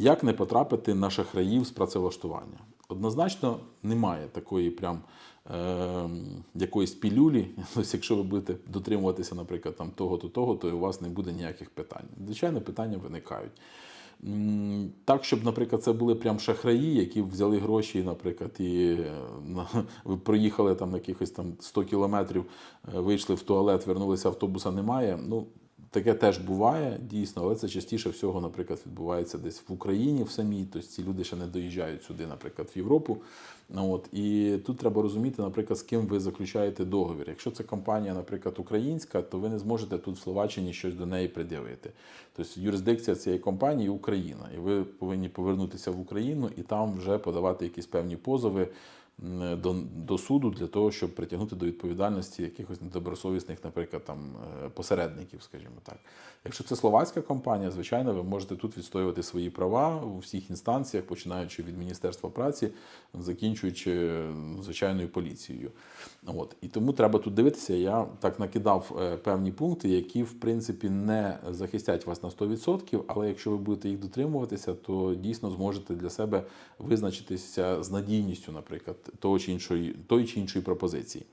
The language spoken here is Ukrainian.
Як не потрапити на шахраїв з працевлаштування? Однозначно немає такої прям е, якоїсь пілюлі. Тобто, якщо ви будете дотримуватися, наприклад, там того-то, того, то у вас не буде ніяких питань. Звичайно, питання виникають. Так, щоб, наприклад, це були прям шахраї, які взяли гроші, наприклад, і е, ви проїхали там якихось там 100 кілометрів, е, вийшли в туалет, вернулися, автобуса немає. Ну, таке теж буває, дійсно, але це частіше всього, наприклад, відбувається десь в Україні в самій. Тобто ці люди ще не доїжджають сюди, наприклад, в Європу. Ну, От, і тут треба розуміти, наприклад, з ким ви заключаєте договір. Якщо це компанія, наприклад, українська, то ви не зможете тут в Словаччині щось до неї пред'явити. Тобто юрисдикція цієї компанії Україна, і ви повинні повернутися в Україну і там вже подавати якісь певні позови до, до суду для того, щоб притягнути до відповідальності якихось недобросовісних, наприклад, там е, посередників, скажімо так. Якщо це словацька компанія, звичайно, ви можете тут відстоювати свої права у всіх інстанціях, починаючи від Міністерства праці, закінчуючи е, звичайною поліцією. От і тому треба тут дивитися. Я так накидав е, певні пункти, які в принципі не захистять вас на 100%, але якщо ви будете їх дотримуватися, то дійсно зможете для себе визначитися з надійністю, наприклад, того чи іншої тої чи іншої пропозиції.